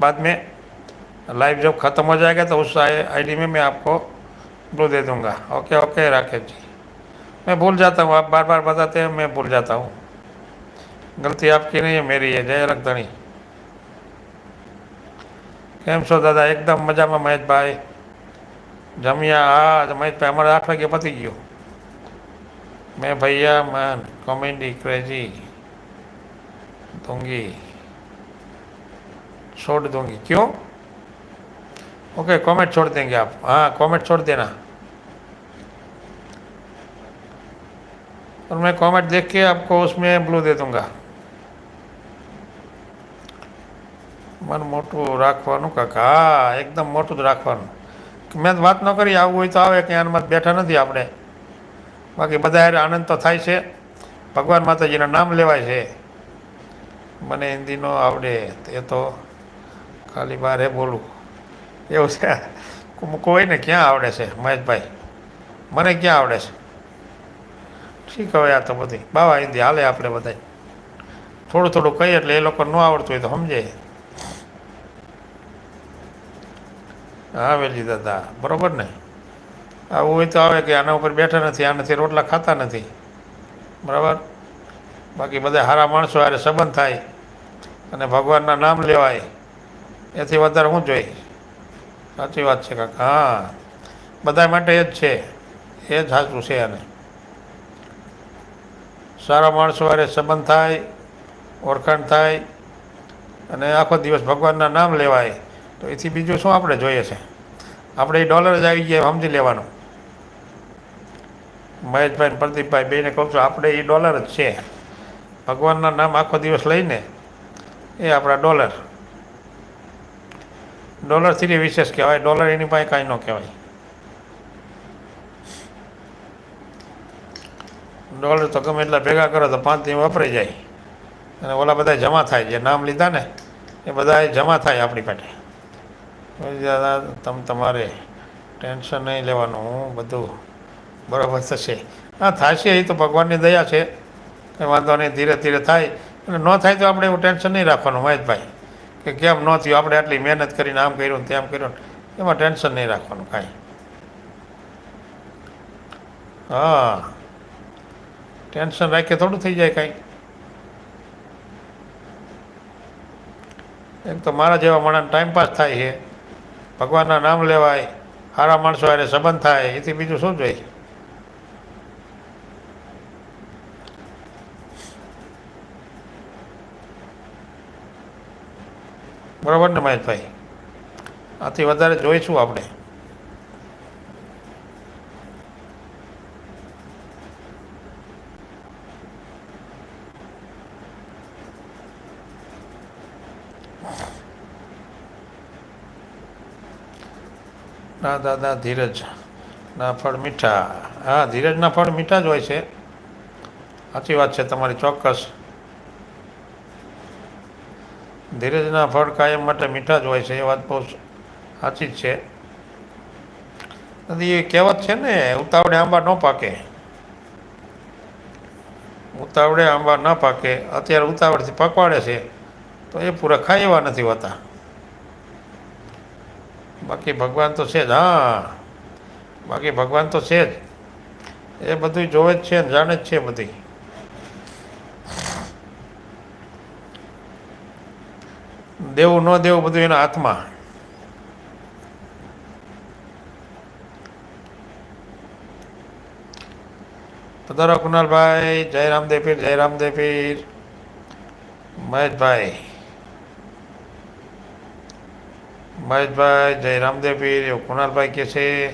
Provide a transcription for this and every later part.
बाद में लाइव जब ख़त्म हो जाएगा तो उस आईडी में मैं आपको ब्लू दे दूंगा ओके ओके राकेश जी मैं भूल जाता हूँ आप बार बार बताते हैं मैं भूल जाता हूँ गलती आपकी नहीं है मेरी है जय રખધણી કેમ છો દાદા એકદમ મજામાં મહેશભાઈ જમ્યા હા મહેશભાઈ અમારે આઠ વાગે પતી ગયું मैं भैया मैन कॉमेडी क्रेजी दूंगी छोड़ दूंगी क्यों ओके कमेंट छोड़ देंगे आप हाँ कमेंट छोड़ देना और मैं कमेंट देख के आपको उसमें ब्लू दे दूंगा મન મોટું રાખવાનું કાકા હા એકદમ મોટું જ રાખવાનું મેં તો વાત ન કરી આવવું હોય તો આવે કે આનમાં બેઠા નથી આપણે બાકી બધા હારે આનંદ તો થાય છે ભગવાન માતાજીના નામ લેવાય છે મને હિન્દી ન આવડે એ તો ખાલી બારે બોલું એવું છે? કોઈને ક્યાં આવડે છે, મહેશભાઈ? મને ક્યાં આવડે છે? ઠીક હવે આ તો બધી. બાવા હિન્દી હાલે આપણે બધા થોડું થોડું કહીએ એટલે એ લોકો ન આવડતું હોય તો સમજે. હા વેલી દાદા, બરાબર ને? આવું હોય તો આવે કે આના ઉપર બેઠા નથી, આનાથી રોટલા ખાતા નથી. બરાબર? બાકી બધા સારા માણસો, હારે સંબંધ થાય અને ભગવાનના નામ લેવાય. એથી વધારે હું જોઈ સાચી વાત છે કાકા, હા. બધા માટે એ જ છે. એ જ સાચું છે અને સારા માણસો વારે સંબંધ થાય, ઓળખાણ થાય, અને આખો દિવસ ભગવાનના નામ લેવાય, તો એથી બીજું શું આપણે જોઈએ છે? આપણે એ ડોલર જ આવી ગયા સમજી લેવાનું. મહેશભાઈ પ્રદીપભાઈ બેને કહું છું, આપણે એ ડોલર જ છે. ભગવાનના નામ આખો દિવસ લઈને, એ આપણા ડોલર. ડોલરથી વિશેષ કહેવાય. ડોલર એની પાસે કાંઈ ન કહેવાય. ડોલર તો ગમે એટલા ભેગા કરો તો પાંચ દિવસ વપરાઈ જાય. અને ઓલા બધા જમા થાય. જે નામ લીધા ને, એ બધા જમા થાય આપણી પાસે. દાદા, તમે તમારે ટેન્શન નહીં લેવાનું. બધું બરાબર થશે. હા, થશે એ તો ભગવાનની દયા છે. કંઈ વાંધો નહીં. ધીરે ધીરે થાય. અને ન થાય તો આપણે એવું ટેન્શન નહીં રાખવાનું, મહેશભાઈ. કે કેમ ન થયું? આપણે આટલી મહેનત કરીને આમ કર્યું તેમ કર્યું એમાં ટેન્શન નહીં રાખવાનું કાંઈ. હા. ટેન્શન રાખીએ થોડું થઈ જાય કાંઈ. એમ તો મારા જેવા માણસ ટાઈમ પાસ થાય છે. ભગવાનના નામ લેવાય, સારા માણસો હારે સંબંધ થાય, એથી બીજું શું જોઈએ? બરાબર ને મહેશભાઈ? આથી વધારે જોઈશું આપણે. ના દાદા ધીરજ. ના, ફળ મીઠા. હા, ધીરજના ફળ મીઠા જ હોય છે. સાચી વાત છે, તમારી ચોક્કસ. ધીરજના ફળ કાયમ માટે મીઠા જ હોય છે, એ વાત બહુ સાચી જ છે. એ કહેવત છે ને, ઉતાવળે આંબા ન પાકે. ઉતાવળે આંબા ન પાકે. અત્યારે ઉતાવળથી પકવાડે છે, તો એ પૂરા ખાઈ એવા નથી હોતા. બાકી ભગવાન તો છે જ, હા. બાકી ભગવાન તો છે જ. એ બધું જોવે જ છે ને, જાણે જ છે બધી. દેવું ન દેવું બધું એના હાથમાં. પધારો કુનાલભાઈ જય રામદેવ પીર, જય રામદેવ પીર. મહેશભાઈ. મહેશભાઈ, જય રામદેવ પીર, એવું કુનાલભાઈ કે છે.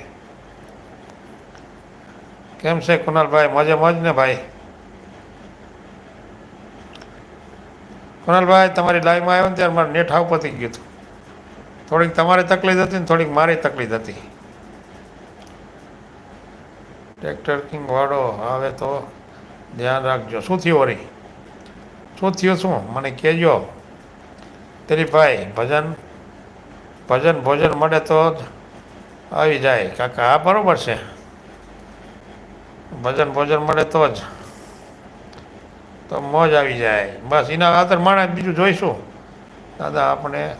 કેમ છે કુનાલભાઈ મજે મજ ને ભાઈ. કુનાલભાઈ તમારી લાઈવમાં આવ્યો ને ત્યારે મારે નેટ હાવ પતી ગયું હતું. થોડીક તમારે તકલીફ હતી ને થોડીક મારી તકલીફ હતી. ટ્રેક્ટર કિંગ વાળો હવે તો ધ્યાન રાખજો. શું થયું વરી? શું થયું શું? મને કહેજો. તેરી ભાઈ, ભજન ભજન ભોજન મળે તો જ આવી જાય. કાકા હા બરાબર છે. ભજન ભોજન મળે તો જ. તો મોજ આવી જાય. બસ એના ખાતર માણસ બીજું જોઈશું. દાદા આપણે